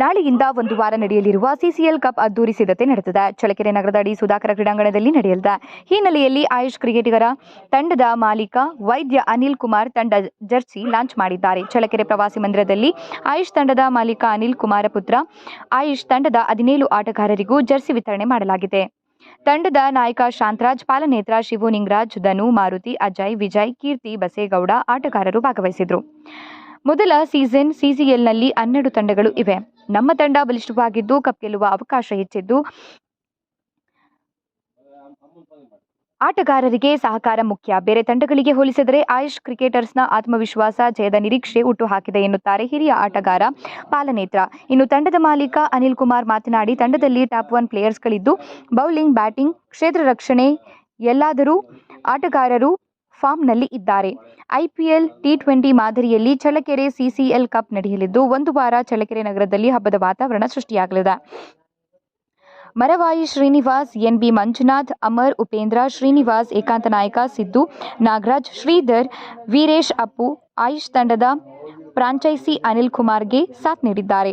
ನಾಳೆಯಿಂದ ಒಂದು ವಾರ ನಡೆಯಲಿರುವ ಸಿಸಿಎಲ್ ಕಪ್ ಅದ್ದೂರಿ ಸಿದ್ಧತೆ ನಡೆದಿದೆ. ಚಳಕೆರೆ ನಗರದ ಅಡಿ ಸುಧಾಕರ ಕ್ರೀಡಾಂಗಣದಲ್ಲಿ ನಡೆಯಲಿದೆ. ಹಿನ್ನೆಲೆಯಲ್ಲಿ ಆಯುಷ್ ಕ್ರಿಕೆಟಿಗರ ತಂಡದ ಮಾಲೀಕ ವೈದ್ಯ ಅನಿಲ್ ಕುಮಾರ್ ತಂಡ ಜರ್ಸಿ ಲಾಂಚ್ ಮಾಡಿದ್ದಾರೆ. ಚಳಕೆರೆ ಪ್ರವಾಸಿ ಮಂದಿರದಲ್ಲಿ ಆಯುಷ್ ತಂಡದ ಮಾಲೀಕ ಅನಿಲ್ ಕುಮಾರ ಪುತ್ರ, ಆಯುಷ್ ತಂಡದ ಹದಿನೇಳು ಆಟಗಾರರಿಗೂ ಜರ್ಸಿ ವಿತರಣೆ ಮಾಡಲಾಗಿದೆ. ತಂಡದ ನಾಯಕ ಶಾಂತರಾಜ್, ಪಾಲನೇತ್ರ ಶಿವು ನಿಂಗರಾಜ್, ಧನು ಮಾರುತಿ, ಅಜಯ್, ವಿಜಯ್, ಕೀರ್ತಿ ಬಸೇಗೌಡ ಆಟಗಾರರು ಭಾಗವಹಿಸಿದ್ರು. ಮೊದಲ ಸೀಸನ್ ಸಿಸಿಎಲ್ನಲ್ಲಿ ಹನ್ನೆರಡು ತಂಡಗಳು ಇವೆ. ನಮ್ಮ ತಂಡ ಬಲಿಷ್ಠವಾಗಿದ್ದು ಕಪ್ ಗೆಲ್ಲುವ ಅವಕಾಶ ಹೆಚ್ಚಿದ್ದು ಆಟಗಾರರಿಗೆ ಸಹಕಾರ ಮುಖ್ಯ. ಬೇರೆ ತಂಡಗಳಿಗೆ ಹೋಲಿಸಿದರೆ ಆಯುಷ್ ಕ್ರಿಕೆಟರ್ಸ್ನ ಆತ್ಮವಿಶ್ವಾಸ, ಜಯದ ನಿರೀಕ್ಷೆ ಹುಟ್ಟುಹಾಕಿದೆ ಎನ್ನುತ್ತಾರೆ ಹಿರಿಯ ಆಟಗಾರ ಪಾಲನೇತ್ರ. ಇನ್ನು ತಂಡದ ಮಾಲೀಕ ಅನಿಲ್ ಕುಮಾರ್ ಮಾತನಾಡಿ, ತಂಡದಲ್ಲಿ ಟಾಪ್ ಒನ್ ಪ್ಲೇಯರ್ಸ್ಗಳಿದ್ದು ಬೌಲಿಂಗ್, ಬ್ಯಾಟಿಂಗ್, ಕ್ಷೇತ್ರ ರಕ್ಷಣೆ, ಎಲ್ಲಾದರೂ ಆಟಗಾರರು ಫಾರ್ಮ್ನಲ್ಲಿ ಇದ್ದಾರೆ. ಐಪಿಎಲ್ ಟಿ ಟ್ವೆಂಟಿ ಮಾದರಿಯಲ್ಲಿ ಚಳ್ಳಕೆರೆ ಸಿಸಿಎಲ್ ಕಪ್ ನಡೆಯಲಿದ್ದು, ಒಂದು ವಾರ ಚಳ್ಳಕೆರೆ ನಗರದಲ್ಲಿ ಹಬ್ಬದ ವಾತಾವರಣ ಸೃಷ್ಟಿಯಾಗಲಿದೆ. ಮರವಾಯಿ ಶ್ರೀನಿವಾಸ್ ಎನ್ಬಿ ಮಂಜುನಾಥ್, ಅಮರ್ ಉಪೇಂದ್ರ, ಶ್ರೀನಿವಾಸ್ ಏಕಾಂತ ನಾಯಕ ಸಿದ್ದು ನಾಗರಾಜ್, ಶ್ರೀಧರ್, ವೀರೇಶ್ ಅಪ್ಪು, ಆಯುಷ್ ತಂಡದ ಫ್ರಾಂಚೈಸಿ ಅನಿಲ್ ಕುಮಾರ್ಗೆ ಸಾಥ್ ನೀಡಿದ್ದಾರೆ.